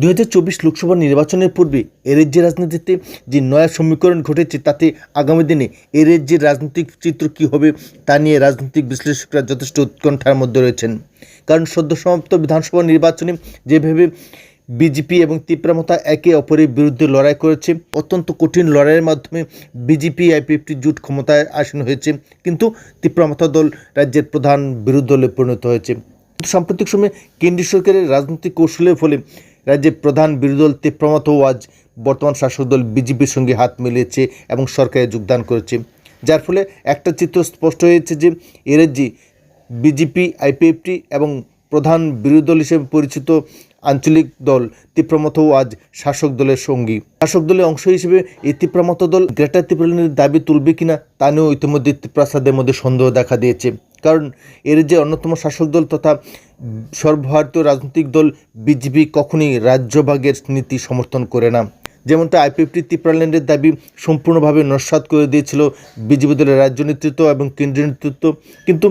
দুই হাজার চব্বিশ লোকসভা নির্বাচনের পূর্বে এ রাজ্যের রাজনীতিতে যে নয়া সমীকরণ ঘটেছে, তাতে আগামী দিনে এ রাজ্যের রাজনৈতিক চিত্র কী হবে তা নিয়ে রাজনৈতিক বিশ্লেষকরা যথেষ্ট উৎকণ্ঠার মধ্যে রয়েছেন। কারণ সদ্য সমাপ্ত বিধানসভা নির্বাচনে যেভাবে বিজেপি এবং তীব্রমতা একে অপরের বিরুদ্ধে লড়াই করেছে, অত্যন্ত কঠিন লড়াইয়ের মাধ্যমে বিজেপি আইপিএফটি জোট ক্ষমতায় আসীন হয়েছে, কিন্তু তীব্রমতা দল রাজ্যের প্রধান বিরোধী দলে পরিণত হয়েছে। সাম্প্রতিক সময়ে কেন্দ্রীয় সরকারের রাজনৈতিক কৌশলের ফলে রাজ্যের প্রধান বিরোধী দল তীব্রমতাও আজ বর্তমান শাসক দল বিজেপির সঙ্গে হাত মিলিয়েছে এবং সরকারে যোগদান করেছে। যার ফলে একটা চিত্র স্পষ্ট হয়েছে যে, এ রাজ্যে বিজেপি, আইপিএফটি এবং প্রধান বিরোধী দল হিসেবে পরিচিত আঞ্চলিক দল তীব্রমতও আজ শাসক দলের সঙ্গী। শাসক দলের অংশ হিসেবে এই তীব্রমত দল গ্রেটার ত্রিপুরানের দাবি তুলবে কিনা তা নিয়েও ইতিমধ্যে ত্রিপ্রাসাদের মধ্যে সন্দেহ দেখা দিয়েছে। কারণ এর যে অন্যতম শাসক দল তথা সর্বভারতীয় রাজনৈতিক দল বিজেপি কখনই রাজ্যভাগের নীতি সমর্থন করে না। যেমনটা আইপিএফটি ত্রিপুরাল্যান্ডের দাবি সম্পূর্ণভাবে নস্বাত করে দিয়েছিল বিজেপি দলের রাজ্য নেতৃত্ব এবং কেন্দ্রীয় নেতৃত্ব। কিন্তু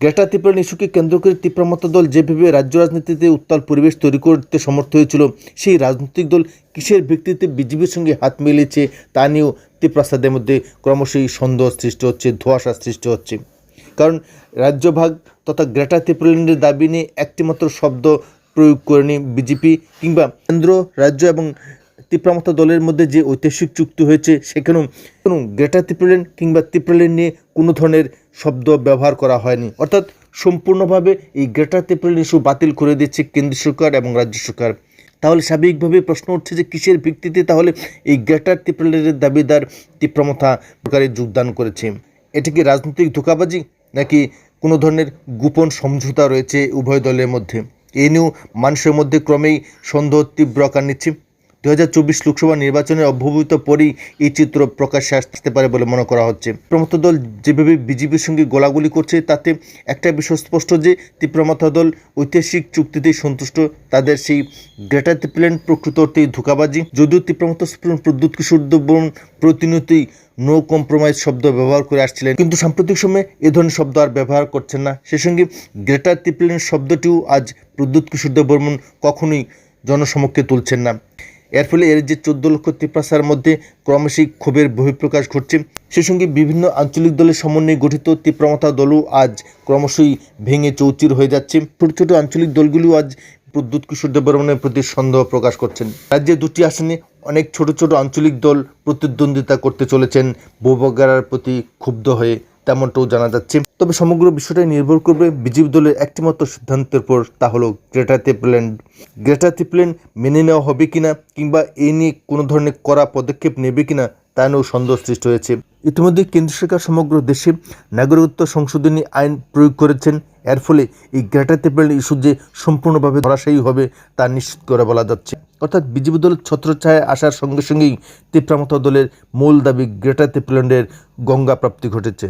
গ্রেটার ত্রিপুরা ইস্যুকে কেন্দ্র করে তীব্রমত দল যেভাবে রাজ্য রাজনীতিতে উত্তাল পরিবেশ তৈরি করতে সমর্থ হয়েছিল, সেই রাজনৈতিক দল কিসের ভিত্তিতে বিজেপির সঙ্গে হাত মিলিয়েছে তা নিয়েও ত্রিপ্রাসাদের মধ্যে ক্রমশই সন্দেহ সৃষ্টি হচ্ছে, ধোঁয়াশা সৃষ্টি হচ্ছে। কারণ রাজ্যভাগ তথা গ্রেটার ত্রিপুরাল্যান্ডের দাবি নিয়ে একটিমাত্র শব্দ প্রয়োগ করেনি বিজেপি কিংবা কেন্দ্র, রাজ্য এবং ত্রিপ্রামতা দলের মধ্যে যে ঐতিহাসিক চুক্তি হয়েছে, সেখানেও কোনো গ্রেটার ত্রিপুরাল্যান্ড কিংবা ত্রিপুরাল্যান্ড নিয়ে কোনো ধরনের শব্দ ব্যবহার করা হয়নি। অর্থাৎ সম্পূর্ণভাবে এই গ্রেটার ত্রিপুরাল্যান্ড ইস্যু বাতিল করে দিচ্ছে কেন্দ্র সরকার এবং রাজ্য সরকার। তাহলে স্বাভাবিকভাবে প্রশ্ন উঠছে যে কিসের ভিত্তিতে তাহলে এই গ্রেটার ত্রিপুরাল্যান্ডের দাবিদার তীব্রমতা সরকারে যোগদান করেছে? এটা কি রাজনৈতিক ধোকাবাজি নাকি কোনো ধরনের গোপন সমঝোতা রয়েছে উভয় দলের মধ্যে? এ নিয়েও মানুষের মধ্যে ক্রমেই সন্দেহ তীব্র আকার নিচ্ছে। দু হাজার চব্বিশ লোকসভা নির্বাচনের অভ্যবহিত পরেই এই চিত্র প্রকাশ্যে আসতে পারে বলে মনে করা হচ্ছে। প্রমত দল যেভাবে বিজেপির সঙ্গে গোলাগুলি করছে, তাতে একটা বিষয় স্পষ্ট যে তীব্রমতা দল ঐতিহাসিক চুক্তিতে সন্তুষ্ট। তাদের সেই গ্রেটার ত্রিপুরাল্যান্ড প্রকৃত অর্থেই ধোকাবাজি, যদিও তীব্রমতা সুপ্রিম প্রদ্যুৎ কিশোর দেববর্মন প্রতিনিয়তই নো কম্প্রোমাইজ শব্দ ব্যবহার করে আসছিলেন। কিন্তু সাম্প্রতিক সময়ে এ ধরনের শব্দ আর ব্যবহার করছেন না। সে সঙ্গে গ্রেটার ত্রিপুরাল্যান্ড শব্দটিও আজ প্রদ্যুৎ কিশোর দেববর্মন কখনোই জনসমক্ষে তুলছেন না। এর ফলে এর যে চোদ্দ লক্ষ ত্রিপ্রাসার মধ্যে ক্রমশই ক্ষোভের বহিঃপ্রকাশ ঘটছে। সে সঙ্গে বিভিন্ন আঞ্চলিক দলের সমন্বয়ে গঠিত তীব্রমতা দলও আজ ক্রমশই ভেঙে চৌচির হয়ে যাচ্ছে। ছোট ছোট আঞ্চলিক দলগুলিও আজ প্রদ্যুৎ কিশোর দেববর্মনের প্রতি সন্দেহ প্রকাশ করছেন। রাজ্যে দুটি আসনে অনেক ছোট ছোট আঞ্চলিক দল প্রতিদ্বন্দ্বিতা করতে চলেছেন। বৌবাগারার প্রতি ক্ষুব্ধ হয়ে তেমনটাও জানা যাচ্ছে। তবে সমগ্র বিষয়টাই নির্ভর করবে বিজেপি দলের একটিমাত্র সিদ্ধান্তের উপর, তা হলো গ্রেটার ত্রিপুরাল্যান্ড গ্রেটার ত্রিপুরাল্যান্ড মেনে নেওয়া হবে কিনা কিংবা এই নিয়ে কোনো ধরনের করা পদক্ষেপ নেবে কিনা, তা নিয়েও সন্দেহ সৃষ্টি হয়েছে। ইতিমধ্যে কেন্দ্র সরকার সমগ্র দেশে নাগরিকত্ব সংশোধনী আইন প্রয়োগ করেছেন। এর ফলে এই গ্রেটার ত্রিপুরাল্যান্ড ইস্যু যে সম্পূর্ণভাবে ধরাশায়ী হবে, তা নিশ্চিত করে বলা যাচ্ছে। অর্থাৎ বিজেপি দলের ছত্রছায়া আসার সঙ্গে সঙ্গেই তীব্রামত দলের মূল দাবি গ্রেটার ত্রিপুরাল্যান্ডের গঙ্গা প্রাপ্তি ঘটেছে।